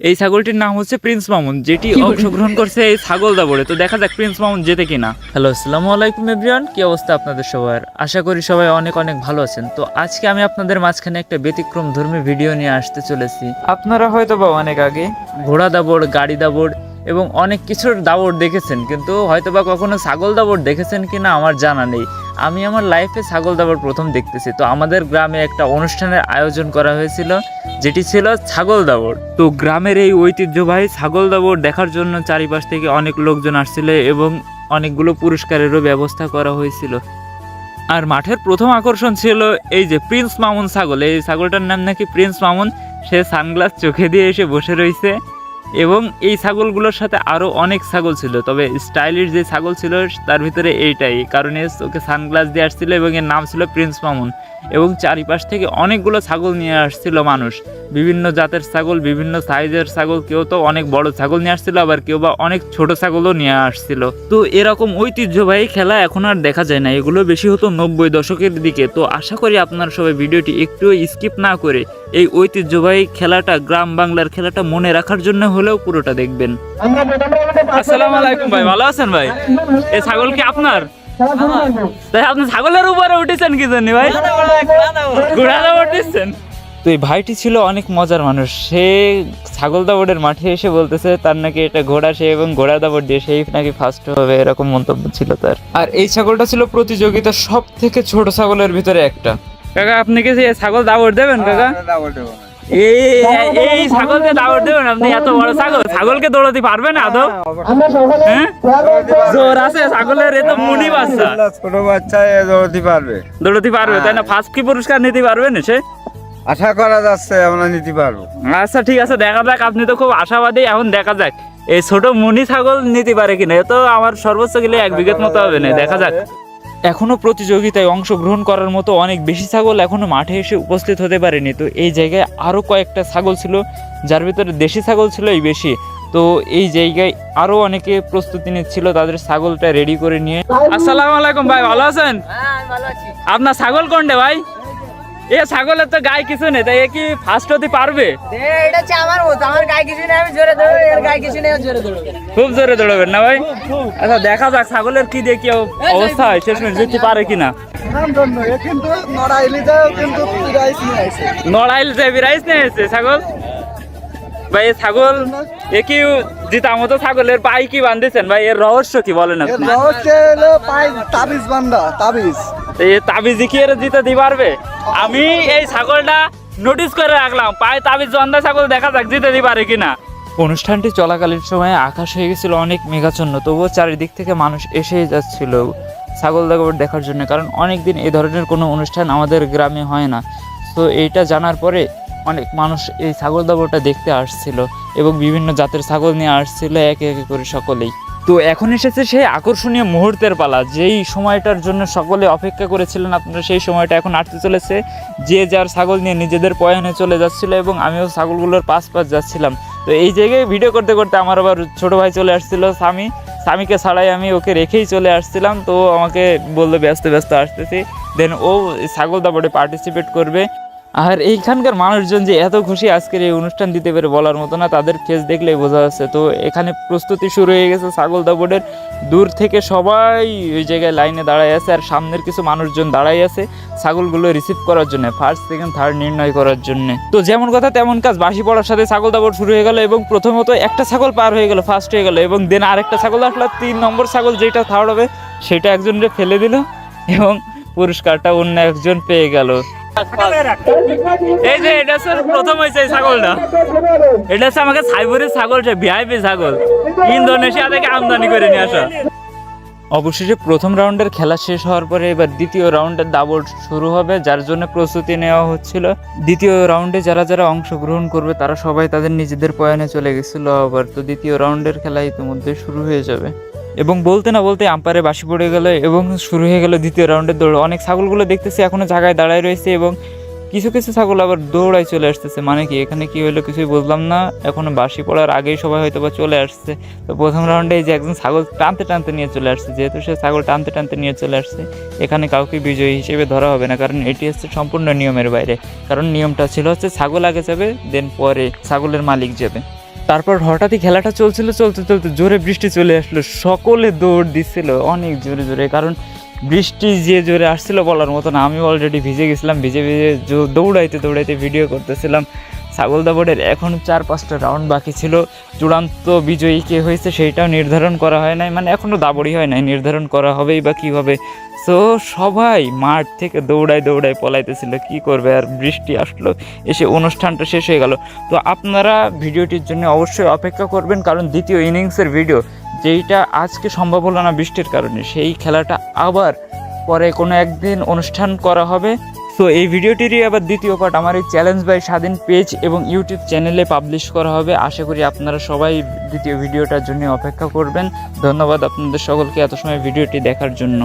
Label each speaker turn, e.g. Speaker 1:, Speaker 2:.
Speaker 1: এই ছাগলটির নাম হচ্ছে প্রিন্স মামুন যেটি অংশগ্রহণ করছে এই ছাগল দাবড়ে তো দেখা যাক প্রিন্স মামুন যেতে কিনা। হ্যালো আসসালামু আলাইকুম এভরিওয়ান কি অবস্থা আপনাদের সবার? আশা করি সবাই অনেক অনেক ভালো আছেন। তো আজকে আমি আপনাদের মাঝখানে একটা ব্যতিক্রম ধর্মী ভিডিও নিয়ে আসতে চলেছি। আপনারা হয়তো বা অনেক আগে ঘোড়া দাবড় গাড়ি দাবড় এবং অনেক কিছুর দাবড় দেখেছেন কিন্তু হয়তো বা কখনো ছাগল দাবড় দেখেছেন কিনা আমার জানা নেই। আমি আমার লাইফে ছাগল দাবড় প্রথম দেখতেছি। তো আমাদের গ্রামে একটা অনুষ্ঠানের আয়োজন করা হয়েছিল, যেটি ছিল ছাগল দাবড় তো গ্রামের এই ঐতিহ্যবাহী ছাগল দাবড় দেখার জন্য চারিপাশ থেকে অনেক লোকজন আসছিল এবং অনেকগুলো পুরস্কারেরও ব্যবস্থা করা হয়েছিল। আর মাঠের প্রথম আকর্ষণ ছিল এই যে প্রিন্স মামুন ছাগল। এই ছাগলটার নাম নাকি প্রিন্স মামুন, সে সানগ্লাস চোখে দিয়ে এসে বসে রয়েছে। এবং এই ছাগলগুলোর সাথে আরও অনেক ছাগল ছিল, তবে স্টাইলিশ যে ছাগল ছিল তার ভিতরে এইটাই, কারণে ওকে সানগ্লাস দিয়ে আসছিল এবং এর নাম ছিল প্রিন্স মামুন এবং চারিপাশ থেকে অনেকগুলো ছাগল নিয়ে আসছিল মানুষ, বিভিন্ন জাতের ছাগল, বিভিন্ন সাইজের ছাগল, কেউ তো অনেক বড় ছাগল নিয়ে আসছিল, আবার কেউ বা অনেক ছোট ছাগলও নিয়ে আসছিল। তো এরকম ঐতিহ্যবাহী খেলা এখন আর দেখা যায় না, এগুলো বেশি হতো নব্বই দশকের দিকে, তো আশা করি আপনারা সবাই ভিডিওটি একটু স্কিপ না করে এই ঐতিহ্যবাহী খেলাটা, গ্রাম বাংলার খেলাটা মনে রাখার জন্য হলেও পুরোটা দেখবেন। আসসালামু আলাইকুম ভাই ভালো আছেন ভাই? এই ছাগল কি আপনার? তাই আপনি ছাগলের উপরে উঠেছেন কি জন্য ভাই? ঘোড়া দাবড় দিচ্ছেন তো এই ভাইটি ছিল অনেক মজার মানুষ। সে ছাগল দাবড়ের মাঠে এসে বলতেছে তার নাকি এটা ঘোড়া সে এবং ঘোড়া দাবড় দিয়ে সেই নাকি ফার্স্ট হবে এরকম মন্তব্য ছিল তার। আর এই ছাগলটা ছিল প্রতিযোগিতার সব থেকে ছোট ছাগলের ভিতরে একটা। কাকা আপনি কি যে ছাগল দাবড় দেবেন কাকা? এই এই ছাগলকে দেবেন আপনি এত বড় ছাগল। ছাগলকে দৌড়াতে পারবেন আদৌ? হ্যাঁ? জোর আছে ছাগলের এ তো মুনি বাচ্চা।
Speaker 2: ছোট বাচ্চা এ দৌড়তে পারবে।
Speaker 1: দৌড়াতে পারবে তাই না? ফার্স্ট কি পুরস্কার নিতে পারবেন সে?
Speaker 2: আশা করা যাচ্ছে আমরা নিতে পারব।
Speaker 1: আচ্ছা ঠিক আছে দেখা যাক আপনি তো খুব আশাবাদী এখন দেখা যাক। এই ছোট মুনি ছাগল নিতে পারে কিনা? এ তো আমার সর্বোচ্চ গেলে এক বিঘত মতো হবে না দেখা যাক। এখনও প্রতিযোগিতায় অংশগ্রহণ করার মতো অনেক বেশি ছাগল এখনও মাঠে এসে উপস্থিত হতে পারেনি। তো এই জায়গায় আরও কয়েকটা ছাগল ছিল যার ভিতরে দেশি ছাগল ছিল এই বেশি। তো এই জায়গায় আরও অনেকে প্রস্তুতি নিচ্ছিল তাদের ছাগলটা রেডি করে নিয়ে। আসসালামু আলাইকুম ভাই ভালো আছেন? আপনার ছাগল কোনটা ভাই? এ ছাগলের তো গায়ে কিছু নেই তাই এ কি ফার্স্ট হতে পারবে?
Speaker 3: এটা হচ্ছে আমার মতো আমার গায়ে কিছু নেই আমি জোরে দৌড়বো এর গায়ে কিছু নেই জোরে দৌড়বে।
Speaker 1: খুব জোরে দৌড়াবেন না ভাই? আচ্ছা দেখা যাক ছাগলের কি দেখি অব- অবস্থা হয় জিততে পারে কিনা।
Speaker 4: কিন্তু নড়াইলি
Speaker 1: যে বিরাইস ছাগল? ভাই ছাগল এ কি জিতা মতো ছাগলের পাই কি বান্ধেছেন? ভাই এর রহস্য কি বলেন আপনি?
Speaker 4: রহস্য হলো পাই তাবিজ বান্ধা তাবিজ।
Speaker 1: এই তাবিজ কি দিতে পারবে। আমি এই ছাগলটা নোটিস করে রাখলাম। পায়ে তাবিজ জন্দা ছাগল দেখা যাক জিতে দিতে পারে কিনা। অনুষ্ঠানটি চলাকালীন সময়ে আকাশ হয়ে গেছিল অনেক মেঘাচ্ছন্ন, তবুও চারিদিক থেকে মানুষ এসেই যাচ্ছিল ছাগল দাগর দেখার জন্য, কারণ অনেক দিন এই ধরনের কোনো অনুষ্ঠান আমাদের গ্রামে হয় না। তো এইটা জানার পরে অনেক মানুষ এই ছাগল দাবরটা দেখতে আসছিল এবং বিভিন্ন জাতের ছাগল নিয়ে আসছিল একে একে করে সকলেই। তো এখন এসেছে সেই আকর্ষণীয় মুহূর্তের পালা, যেই সময়টার জন্য সকলে অপেক্ষা করেছিলেন আপনারা, সেই সময়টা এখন আসতে চলেছে। যে যার ছাগল নিয়ে নিজেদের পয়নে চলে যাচ্ছিল এবং আমিও ছাগলগুলোর পাশ পাশ যাচ্ছিলাম। তো এই জায়গায় ভিডিও করতে করতে আমার আবার ছোটো ভাই চলে আসছিল, স্বামী। স্বামীকে ছাড়াই আমি ওকে রেখেই চলে আসছিলাম, তো আমাকে বলল, ব্যস্ত ব্যস্ত আসতেছি। দেন ও ছাগল দাবড়ে পার্টিসিপেট করবে। আর এইখানকার মানুষজন যে এত খুশি আজকের এই অনুষ্ঠান দিতে পেরে বলার মতো না, তাদের ফেস দেখলেই বোঝা যাচ্ছে। তো এখানে প্রস্তুতি শুরু হয়ে গেছে ছাগল দাবড়ের দূর থেকে সবাই ওই জায়গায় লাইনে দাঁড়ায় আছে আর সামনের কিছু মানুষজন দাঁড়াই আছে ছাগলগুলো রিসিভ করার জন্য ফার্স্ট সেকেন্ড থার্ড নির্ণয় করার জন্য। তো যেমন কথা তেমন কাজ বাসি পড়ার সাথে ছাগল দাবড় শুরু হয়ে গেল এবং প্রথমত একটা ছাগল পার হয়ে গেল ফার্স্ট হয়ে গেল এবং দেন আরেকটা ছাগল আসলো, তিন নম্বর ছাগল যেটা থার্ড হবে, সেটা একজনকে ফেলে দিল এবং পুরস্কারটা অন্য একজন পেয়ে গেল। এই যে, এটা হচ্ছে প্রথম হয়েছে এই ছাগলটা। এটা হচ্ছে আমাকে সাইবরের ছাগলটা ভিআইপি ছাগল। ইন্দোনেশিয়া থেকে আমদানি করে নিয়ে আসা। অবশেষে প্রথম রাউন্ডের খেলা শেষ হওয়ার পরে এবার দ্বিতীয় রাউন্ডের দাবর শুরু হবে, যার জন্য প্রস্তুতি নেওয়া হচ্ছিল। দ্বিতীয় রাউন্ডে যারা যারা অংশগ্রহণ করবে, তারা সবাই তাদের নিজেদের পয়নে চলে গেছিল আবার। তো দ্বিতীয় রাউন্ডের খেলা ইতিমধ্যে শুরু হয়ে যাবে। এবং বলতে না বলতে আম্পায়ারে বাসি পড়ে গেল এবং শুরু হয়ে গেল দ্বিতীয় রাউন্ডের দৌড়। অনেক ছাগলগুলো দেখতেছি এখনও জায়গায় দাঁড়ায় রয়েছে এবং কিছু কিছু ছাগল আবার দৌড়ায় চলে আসতেছে। মানে কি, এখানে কি হলো কিছুই বুঝলাম না। এখনও বাসি পড়ার আগেই সবাই হয়তো বা চলে আসছে। তো প্রথম রাউন্ডে যে একজন ছাগল টানতে টানতে নিয়ে চলে আসছে, যেহেতু সে ছাগল টানতে টানতে নিয়ে চলে আসছে, এখানে কাউকে বিজয়ী হিসেবে ধরা হবে না, কারণ এটি হচ্ছে সম্পূর্ণ নিয়মের বাইরে। কারণ নিয়মটা ছিল হচ্ছে ছাগল আগে যাবে, দেন পরে ছাগলের মালিক যাবে। তারপর হঠাৎই খেলাটা চলছিল, চলতে চলতে জোরে বৃষ্টি চলে আসলো। সকলে দৌড় দিচ্ছিল, অনেক জোরে জোরে। কারণ বৃষ্টি যে জোরে আসছিল বলার মতন আমি অলরেডি ভিজে গেছিলাম, ভিজে ভিজে দৌড়াইতে দৌড়াইতে ভিডিও করতেছিলাম। ছাগল দাবড়ের এখন চার পাঁচটা রাউন্ড বাকি ছিল। চূড়ান্ত বিজয়ী কে হয়েছে সেইটাও নির্ধারণ করা হয় নাই। মানে এখনও দাবড়ি হয় নাই, নির্ধারণ করা হবেই বা কীভাবে সো সবাই মাঠ থেকে দৌড়ায় দৌড়ায় পলাইতেছিল, কি করবে আর বৃষ্টি আসলো, এসে অনুষ্ঠানটা শেষ হয়ে গেল। তো আপনারা ভিডিওটির জন্য অবশ্যই অপেক্ষা করবেন, কারণ দ্বিতীয় ইনিংসের ভিডিও যেইটা আজকে সম্ভব হলো না বৃষ্টির কারণে, সেই খেলাটা আবার পরে কোনো একদিন অনুষ্ঠান করা হবে। তো এই ভিডিওটিরই আবার দ্বিতীয় পার্ট আমার এই চ্যালেঞ্জ বাই স্বাধীন পেজ এবং ইউটিউব চ্যানেলে পাবলিশ করা হবে। আশা করি আপনারা সবাই দ্বিতীয় ভিডিওটার জন্য অপেক্ষা করবেন। ধন্যবাদ আপনাদের সকলকে এত সময় ভিডিওটি দেখার জন্য।